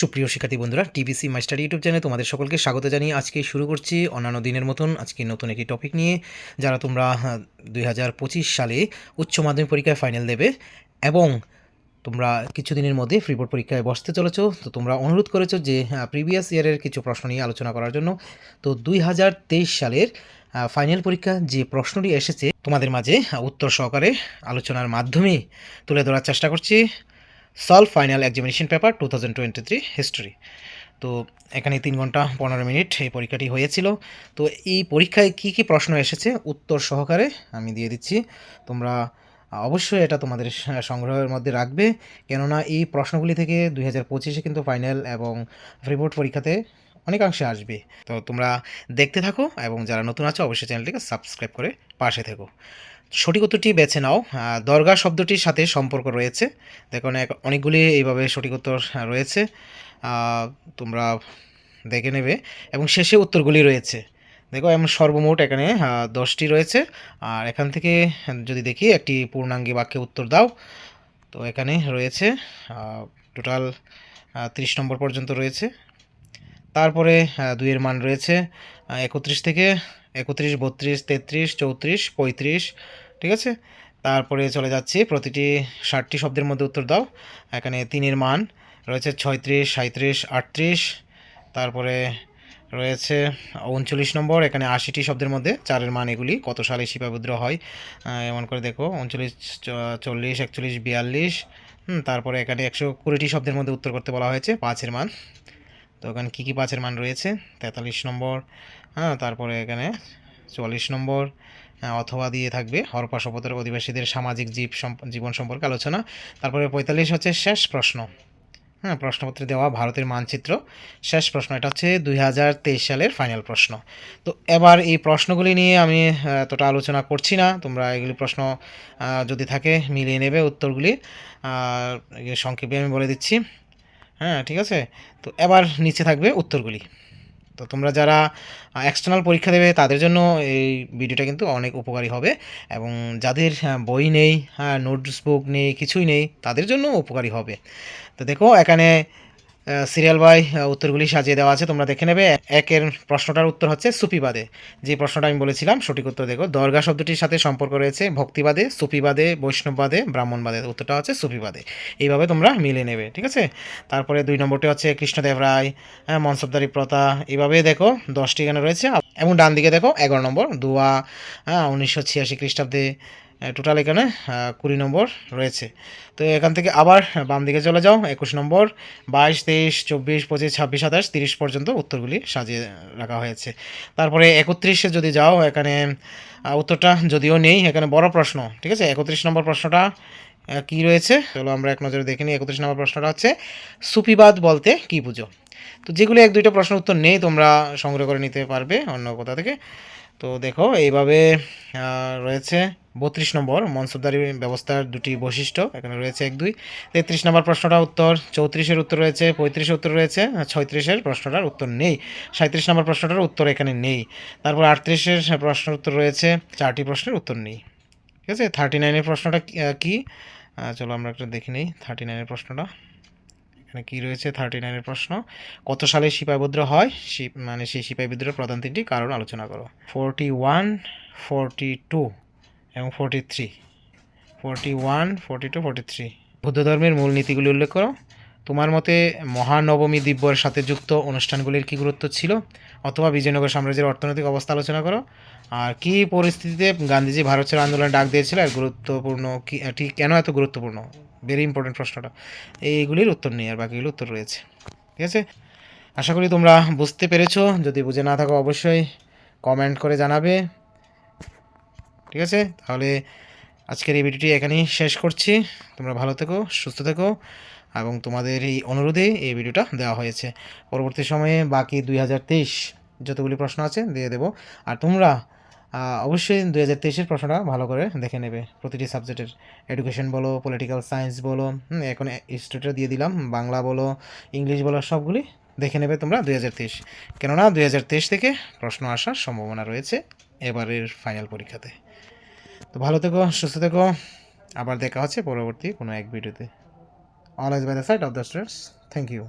সুপ্রিয় শিক্ষার্থী বন্ধুরা টিবিসি মাস্টার ইউটিউব চ্যানেলে তোমাদের সকলকে স্বাগত জানিয়ে আজকে শুরু করছি অন্যান্য দিনের মতন আজকে নতুন একটি টপিক নিয়ে, যারা তোমরা দুই হাজার পঁচিশ সালে উচ্চ মাধ্যমিক পরীক্ষায় ফাইনাল দেবে এবং তোমরা কিছুদিনের মধ্যে ফ্রি বোর্ড পরীক্ষায় বসতে চলেছো, তো তোমরা অনুরোধ করেছ যে প্রিভিয়াস ইয়ারের কিছু প্রশ্ন নিয়ে আলোচনা করার জন্য। তো দুই হাজার তেইশ সালের ফাইনাল পরীক্ষা যে প্রশ্নটি এসেছে, তোমাদের মাঝে উত্তর সহকারে আলোচনার মাধ্যমে তুলে ধরার চেষ্টা করছি। Solve final examination paper two thousand twenty three history. তো এখানে তিন ঘণ্টা পনেরো মিনিট এই পরীক্ষাটি হয়েছিল। তো এই পরীক্ষায় কি কি প্রশ্ন এসেছে উত্তর সহকারে আমি দিয়ে দিচ্ছি। তোমরা অবশ্যই এটা তোমাদের সংগ্রহের মধ্যে রাখবে। কেননা এই প্রশ্নগুলি থেকে দুই হাজার পঁচিশে কিন্তু ফাইনাল এবং রিপোর্ট পরীক্ষাতে অনেকাংশে আসবে। তো তোমরা দেখতে থাকো এবং যারা নতুন আছো, অবশ্যই চ্যানেলটিকে সাবস্ক্রাইব করে পাশে থেকো। সঠিক উত্তরটি বেছে নাও। দরগা শব্দটির সাথে সম্পর্ক রয়েছে। দেখো, অনেক, অনেকগুলি এইভাবে সঠিক উত্তর রয়েছে। তোমরা দেখে নেবে। এবং শেষে উত্তরগুলি রয়েছে। দেখো, এমন সর্বমোট এখানে দশটি রয়েছে। আর এখান থেকে যদি দেখি, একটি পূর্ণাঙ্গী বাক্যে উত্তর দাও। তো এখানে রয়েছে টোটাল ত্রিশ নম্বর পর্যন্ত রয়েছে। তারপরে দুইয়ের মান রয়েছে একত্রিশ থেকে একত্রিশ, বত্রিশ, তেত্রিশ, চৌত্রিশ, পঁয়ত্রিশ, ঠিক আছে? তারপরে চলে যাচ্ছি, প্রতিটি ষাটটি শব্দের মধ্যে উত্তর দাও। এখানে তিনের মান রয়েছে ছয়ত্রিশ সাঁত্রিশ আটত্রিশ, তারপরে রয়েছে উনচল্লিশ নম্বর, এখানে আশিটি শব্দের মধ্যে চারের মান এগুলি, কত সালে সিপাহী বিদ্রোহ হয় এমন করে দেখো, উনচল্লিশ চল্লিশ, একচল্লিশ, বিয়াল্লিশ তারপরে এখানে একশো কুড়িটি শব্দের মধ্যে উত্তর করতে বলা হয়েছে, পাঁচের মান। তো এখানে কী কী পাঁচের মান রয়েছে? তেতাল্লিশ নম্বর হ্যাঁ তারপরে এখানে চুয়াল্লিশ নম্বর হ্যাঁ, অথবা দিয়ে থাকবে হরপা শপথের অধিবাসীদের সামাজিক জীব জীবন সম্পর্কে আলোচনা। তারপরে পঁয়তাল্লিশ হচ্ছে শেষ প্রশ্ন। হ্যাঁ প্রশ্নপত্রে দেওয়া ভারতের মানচিত্র। শেষ প্রশ্ন এটা হচ্ছে দুই হাজার তেইশ সালের ফাইনাল প্রশ্ন। তো এবার এই প্রশ্নগুলি নিয়ে আমি এতটা আলোচনা করছি না। তোমরা এগুলি প্রশ্ন যদি থাকে মিলিয়ে নেবে উত্তরগুলি। আর সংক্ষেপে আমি বলে দিচ্ছি। হ্যাঁ ঠিক আছে? তো এবার নিচে থাকবে উত্তরগুলি। তো তোমরা যারা এক্সটার্নাল পরীক্ষা দেবে তাদের জন্য এই ভিডিওটা কিন্তু অনেক উপকারী হবে এবং যাদের হ্যাঁ, বই নেই হ্যাঁ নোটস বুক নেই কিছুই নেই তাদের জন্য উপকারী হবে। তো দেখো এখানে সিরিয়াল বাই উত্তরগুলি সাজিয়ে দেওয়া আছে, তোমরা দেখে নেবে। একের প্রশ্নটার উত্তর হচ্ছে সুপিবাদে যে প্রশ্নটা আমি বলেছিলাম, সঠিক উত্তর দেখো। দর্গা শব্দটির সাথে সম্পর্ক রয়েছে ভক্তিবাদে, সুফিবাদে, বৈষ্ণববাদে, ব্রাহ্মণবাদে। উত্তরটা হচ্ছে সুফিবাদে। এইভাবে তোমরা মিলে নেবে, ঠিক আছে? তারপরে দুই নম্বরটি হচ্ছে কৃষ্ণদেব রায় হ্যাঁ মনসবদারি প্রথা। এইভাবে দেখো, দশটি এখানে রয়েছে। এবং ডান দিকে দেখো, এগারো নম্বর, দুয়া হ্যাঁ উনিশশো ছিয়াশি খ্রিস্টাব্দে টোটাল এখানে কুড়ি নম্বর রয়েছে। তো এখান থেকে আবার বাম দিকে চলে যাও, একুশ নম্বর, বাইশ, তেইশ, চব্বিশ, পঁচিশ, ছাব্বিশ, সাতাশ, তিরিশ পর্যন্ত উত্তরগুলি সাজিয়ে রাখা হয়েছে। তারপরে একত্রিশে যদি যাও, এখানে উত্তরটা যদিও নেই, এখানে বড় প্রশ্ন, ঠিক আছে? একত্রিশ নম্বর প্রশ্নটা কি রয়েছে? চলো আমরা এক নজরে দেখে নিই, একত্রিশ নম্বর প্রশ্নটা হচ্ছে সুপিবাদ বলতে কি বুঝো? তো যেগুলো এক দুইটা প্রশ্ন উত্তর নেই, তোমরা সংগ্রহ করে নিতে পারবে অন্য কোথা থেকে। তো দেখো, এইভাবে রয়েছে বত্রিশ নম্বর মনসবদারি ব্যবস্থার দুটি বৈশিষ্ট্য, এখানে রয়েছে এক দুই। তেত্রিশ নম্বর প্রশ্নটা উত্তর, চৌত্রিশের উত্তর রয়েছে, পঁয়ত্রিশের উত্তর রয়েছে, ছয়ত্রিশের প্রশ্নটার উত্তর নেই। সাঁত্রিশ নম্বর প্রশ্নটার উত্তর এখানে নেই। তারপর আটত্রিশের প্রশ্নের উত্তর রয়েছে, চারটি প্রশ্নের উত্তর নেই। ঠিক আছে? থার্টি নাইনের প্রশ্নটা কি- চলো আমরা একটা দেখে নিই থার্টি নাইনের প্রশ্নটা। এখানে কি রয়েছে থার্টি নাইনের প্রশ্ন? কত সালে সিপাহী বিদ্রোহ হয়? মানে সেই সিপাহী বিদ্রোহের প্রধান তিনটি কারণ আলোচনা করো। Forty one, forty two. এবং forty three forty one forty two forty three বৌদ্ধ ধর্মের মূল নীতিগুলি উল্লেখ করো। তোমার মতে মহানবমী দিব্যর সাথে যুক্ত অনুষ্ঠানগুলির কী গুরুত্ব ছিল? অথবা বিজয়নগর সাম্রাজ্যের অর্থনৈতিক অবস্থা আলোচনা করো। আর কি পরিস্থিতিতে গান্ধীজি ভারত ছেড়ে আন্দোলনে ডাক দিয়েছিল আর গুরুত্বপূর্ণ কি ঠিক কেন এত গুরুত্বপূর্ণ? ভেরি ইম্পর্টেন্ট প্রশ্নটা। এইগুলির উত্তর নেই, আর বাকিগুলির উত্তর রয়েছে। ঠিক আছে? আশা করি তোমরা বুঝতে পেরেছ। যদি বুঝে না থাকো অবশ্যই কমেন্ট করে জানাবে। ঠিক আছে? তাহলে আজকের এই ভিডিওটি এখানেই শেষ করছি। তোমরা ভালো থেকো, সুস্থ থেকো এবং তোমাদের এই অনুরোধে এই ভিডিওটা দেওয়া হয়েছে। পরবর্তী সময়ে বাকি দুই হাজার তেইশ যতগুলি প্রশ্ন আছে দিয়ে দেবো। আর তোমরা অবশ্যই দুই হাজার তেইশের প্রশ্নটা ভালো করে দেখে নেবে। প্রতিটি সাবজেক্টের এডুকেশন বলো, পলিটিক্যাল সায়েন্স বলো এখন হিস্ট্রিটা দিয়ে দিলাম, বাংলা বলো, ইংলিশ বলো, সবগুলি দেখে নেবে তোমরা দুই হাজার তেইশ। কেননা দুই হাজার তেইশ থেকে প্রশ্ন আসার সম্ভাবনা রয়েছে এবারের ফাইনাল পরীক্ষাতে। তো ভালো থেকো, সুস্থ থেকো। আবার দেখা হচ্ছে পরবর্তী কোনো এক ভিডিওতে। All is by the side of the students thank you